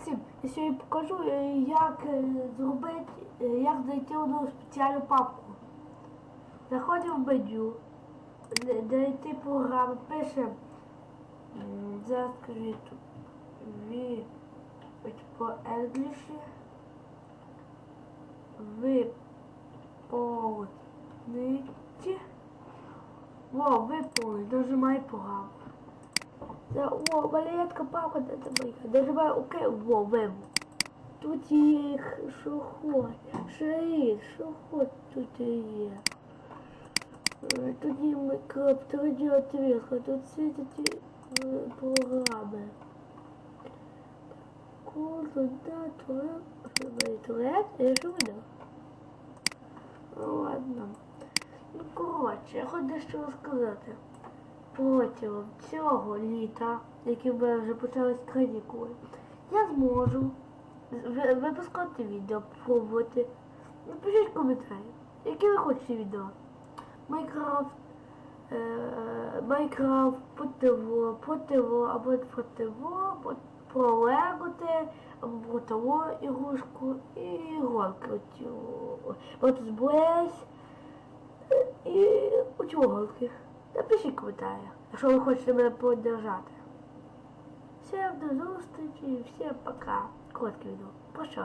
всім. Я сьогодні покажу, е, як е, зробити, е, як зайти в одну спеціальну папку. Заходимо в меню, знайти програми, пишемо. Зараз скажу тут. По англійськи. Виповнити. Во, виповнити, нажимай програму. О, малятка папка, де це моя. Нажимай ОК, во, вим. Тут є є, що хочеш тут є. Тут є Майнкрафт, тут є отрізка, тут всі ці програми. Кожен да, туалет, туалет, я що? Ну ладно. Ну коротше, я хочу дещо розказати. Протягом цього літа, яке в мене вже почались канікули, я зможу випускати відео, пробувати. Напишіть коментарі, які ви хочете відео. Майнкрафт, е, Майнкрафт, по ТВ, по ТВ, або про ТВ, про Леготи, або про того ігрушку і ігорки. От з Блейс і оті голки. Напишіть коментарі, якщо ви хочете мене поддержати. Всім до зустрічі, всім пока. Коротке відео. Прощай.